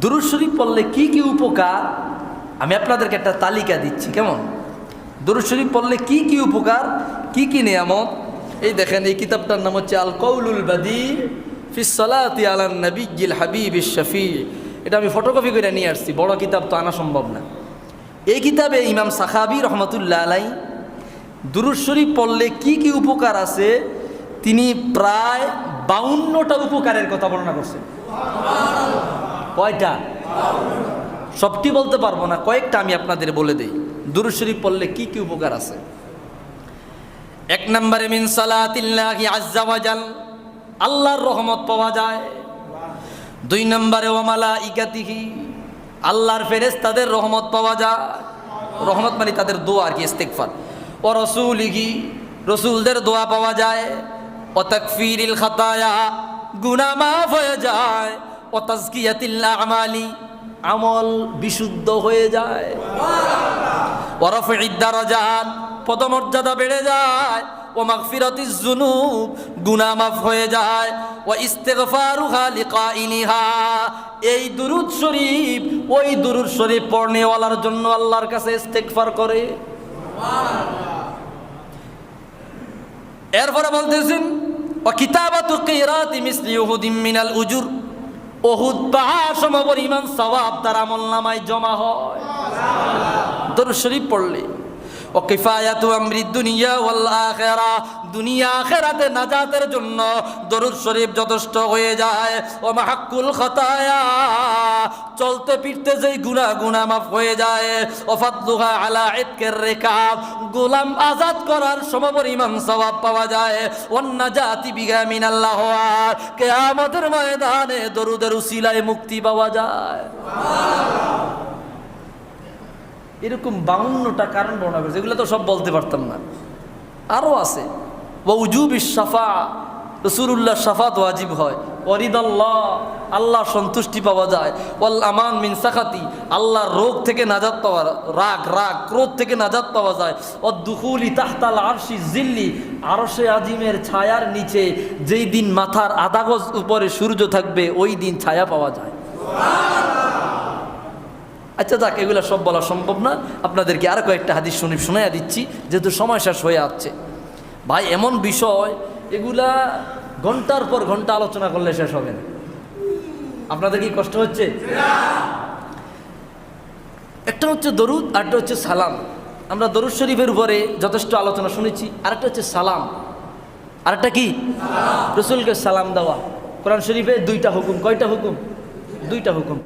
দুরুদ শরীফ পড়লে কি কি উপকার? আমি আপনাদেরকে একটা তালিকা দিচ্ছি, কেমন? দুরুদ শরীফ পড়লে কি কি উপকার? কি কি নিয়ামত? এই দেখেন, এই কিতাবটার নাম হচ্ছে আল কৌলুল বাদি ফিসলাতি আলান নবীল হাবিব শফি এটা আমি ফটোকপি করে নিয়ে আসছি, বড় কিতাব তো আনা সম্ভব না। এই কিতাবে ইমাম সাখাবি রহমতুল্লাহ আলাই দুরুদ শরীফ পড়লে কি কি উপকার আছে? তিনি প্রায় বাউন্নটা উপকারের কথা বর্ণনা করছেন। কয়টা? সবটি বলতে পারব না, কয়েকটা আমি আপনাদের বলে দিই। দুরুদ শরীফ পড়লে কি কি উপকার আছে? এক নম্বরে, মিন সালাতিল্লাহি আজ্জা ওয়াজাল আল্লাহর রহমত পাওয়া যায়। দুই নম্বরে ওমালা ইকাতিহি আল্লাহর ফেরেস তাদের রহমত পাওয়া যায়। রহমত মানে তাদের দোয়া আর কি ইস্তেকফার ও রসুলিহি, রসুলদের দোয়া পাওয়া যায়। ও তকফিরিল খাতায়া গুনা মাফ হয়ে যায়। ও তাজকিয়াতিল্লা আমালি, আমল বিশুদ্ধ হয়ে যায়। ওরফ ইদ্দারাজাত পদমর্যাদা বেড়ে যায়। ও মাগফিরাতিজ জুনুব গুনাহ মাফ হয়ে যায়। ও ইস্তেগফারু খালিকাইলিহা এই দুরুদ শরীফ, ওই দুরুদ শরীফ পড়নেওয়ালার জন্য আল্লাহর কাছে ইস্তেগফার করে। এরপরে বলতেছেন, ও কিতাবাতু কিরাতি মিসলি উহুদিম মিনাল উজুর। ওহুদ পাহাড় সমপরিমাণ সবাব তার আমল নামায় জমা হয়। দরু শরীফ পড়লে। ও কিফায়াতু দুনিয়া দুনিয়া জন্য দরুদ শরীফ যথেষ্ট হয়ে যায়। খতায়া। চলতে ফিরতে যেই গুনাহ মাফ হয়ে যায়। আলা গোলাম আজাদ করার সমপরিমাণ সওয়াব পাওয়া যায়। ওয়ান্নাজাতি বিগা মিনাল্লাহ। কিয়ামতের ময়দানে দরুদের উসিলায় মুক্তি পাওয়া যায়। এরকম বাউন্নটা কারণ বর্ণনা করেছে। এগুলো তো সব বলতে পারতাম না। আরও আছে ওজুব সাফা রসুল্লাহ সাফাত ওয়াজিব হয়। অরিদাল্লাহ আল্লাহ সন্তুষ্টি পাওয়া যায়। ওয়াল আমান মিন সাখাতি আল্লাহর রোগ থেকে নাজাত পাওয়া, রাগ রাগ, ক্রোধ থেকে নাজাত পাওয়া যায়। ও দুহুলি তাহতাল আরশি জিল্লি আরশে আজিমের ছায়ার নিচে যেই দিন মাথার আধা গজ উপরে সূর্য থাকবে, ওই দিন ছায়া পাওয়া যায়। আচ্ছা যাক, এগুলো সব বলা সম্ভব না। আপনাদেরকে আর কয়েকটা হাদিস শুনি শোনাইয়া দিচ্ছি, যেহেতু সময় শেষ হয়ে আসছে ভাই, এমন বিষয়, এগুলা ঘণ্টার পর ঘণ্টা আলোচনা করলে শেষ হবে না। আপনাদের কি কষ্ট হচ্ছে? একটা হচ্ছে দরুদ আরেকটা হচ্ছে সালাম। আমরা দরুদ শরীফের উপরে যথেষ্ট আলোচনা শুনেছি, আরেকটা হচ্ছে সালাম। আরেকটা কি? রসুলকে সালাম দেওয়া। কোরআন শরীফে দুইটা হুকুম। কয়টা হুকুম? দুইটা হুকুম।